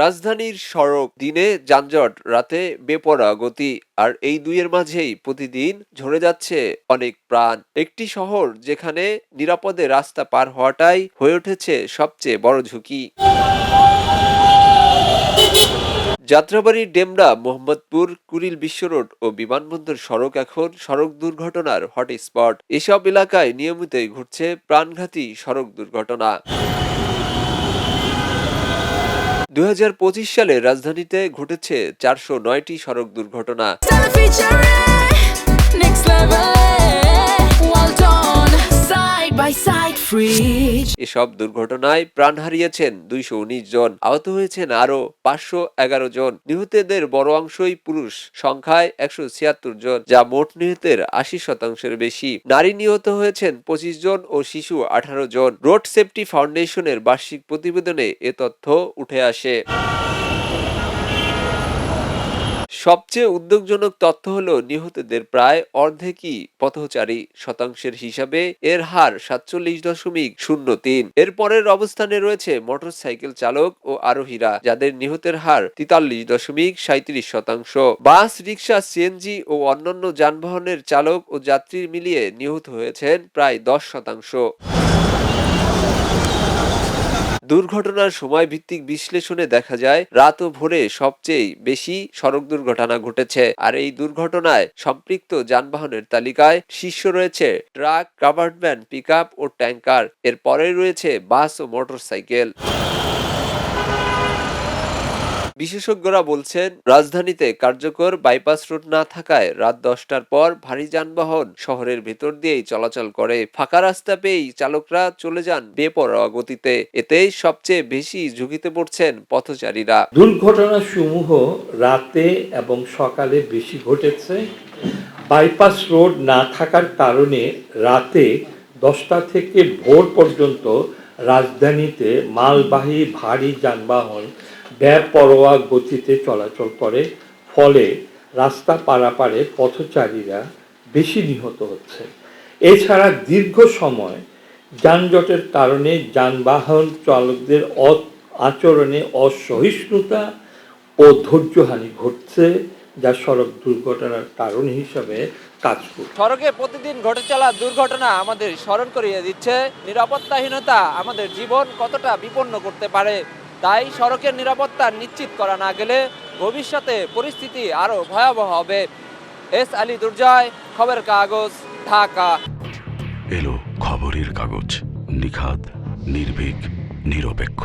রাজধানীর সড়ক দিনে যানজট, রাতে বেপরা গতি, আর এই দুইয়ের মাঝেই প্রতিদিন ঝরে যাচ্ছে অনেক প্রাণ। একটি শহর যেখানে নিরাপদে রাস্তা পার হওয়াটাই হয়ে উঠেছে সবচেয়ে বড় ঝুঁকি। যাত্রাবাড়ির ডেমরা, মোহাম্মদপুর, কুড়িল বিশ্ব রোড ও বিমানবন্দর সড়ক এখন সড়ক দুর্ঘটনার হটস্পট। এসব এলাকায় নিয়মিতই ঘটছে প্রাণঘাতী সড়ক দুর্ঘটনা। দুই হাজার পঁচিশ সালে রাজধানীতে ঘটেছে চারশো নয়টি সড়ক দুর্ঘটনা by side, free. এসব দুর্ঘটনায় প্রাণ হারিয়েছেন দুইশো উনিশ জন, আহত হয়েছেন আরও পাঁচশো এগারো জন। নিহতদের বড় অংশই পুরুষ, সংখ্যায় একশো ছিয়াত্তর জন, যা মোট নিহতের আশি শতাংশের বেশি। নারী নিহত হয়েছেন পঁচিশ জন ও শিশু আঠারো জন। রোড সেফটি ফাউন্ডেশনের বার্ষিক প্রতিবেদনে এ তথ্য উঠে আসে। সবচেয়ে উদ্বেগজনক তথ্য হলো, নিহতদের প্রায় অর্ধেকই পথচারী। শতাংশের হিসাবে এর হার সাতচল্লিশ দশমিক শূন্য তিন। এর পরের অবস্থানে রয়েছে মোটরসাইকেল চালক ও আরোহীরা, যাদের নিহতের হার তেতাল্লিশ দশমিক সাঁত্রিশ শতাংশ। বাস রিক্সা সিএনজি ও অন্যান্য যানবাহনের চালক ও যাত্রী মিলিয়ে নিহত হয়েছেন প্রায় দশ শতাংশ। দুর্ঘটনার সময় ভিত্তিক বিশ্লেষণে দেখা যায় রাত ও ভোরে সবচেয়ে বেশি সড়ক দুর্ঘটনা ঘটেছে। আর এই দুর্ঘটনায় সম্পৃক্ত যানবাহনের তালিকায় শীর্ষ রয়েছে ট্রাক কাভার্ড ভ্যান পিক ও ট্যাঙ্কার। এর পরে রয়েছে বাস ও মোটরসাইকেল। বিশেষজ্ঞরা বলছেন, রাজধানীতে কার্যকর বাইপাস রোড না থাকায় রাত দশটার পর ভারী যানবাহন শহরের ভেতর দিয়েই চলাচল করে। ফাঁকা রাস্তা পেয়েই চালকরা চলে যান বেপরোয়া গতিতে। এতে সবচেয়ে বেশি ঝুঁকিতে পড়ছেন পথচারীরা। দুর্ঘটনা সমূহ রাতে এবং সকালে বেশি ঘটেছে। বাইপাস রোড না থাকার কারণে রাতে দশটা থেকে ভোর পর্যন্ত রাজধানীতে মালবাহী ভারী যানবাহন বেপরোয়া গতিতে চলাচল করে, ফলে রাস্তা পারাপারে পথচারীরা বেশি নিহত হচ্ছে। এছাড়া দীর্ঘ সময় যানজটের কারণে যানবাহন চালকদের আচরণে অসহিষ্ণুতা ও ধৈর্যহানি ঘটছে, যা সড়ক দুর্ঘটনার কারণ হিসাবে কাজ করছে। সড়কে প্রতিদিন ঘটে চলা দুর্ঘটনা আমাদের স্মরণ করিয়ে দিচ্ছে। নিরাপত্তাহীনতা আমাদের জীবন কতটা বিপন্ন করতে পারে? তাই সড়কের নিরাপত্তা নিশ্চিত করা না গেলে ভবিষ্যতে পরিস্থিতি আরও ভয়াবহ হবে। এস আলী দুর্জয়, খবরের কাগজ, ঢাকা। এলো খবরের কাগজ নিখাত নির্ভীক, নিরপেক্ষ।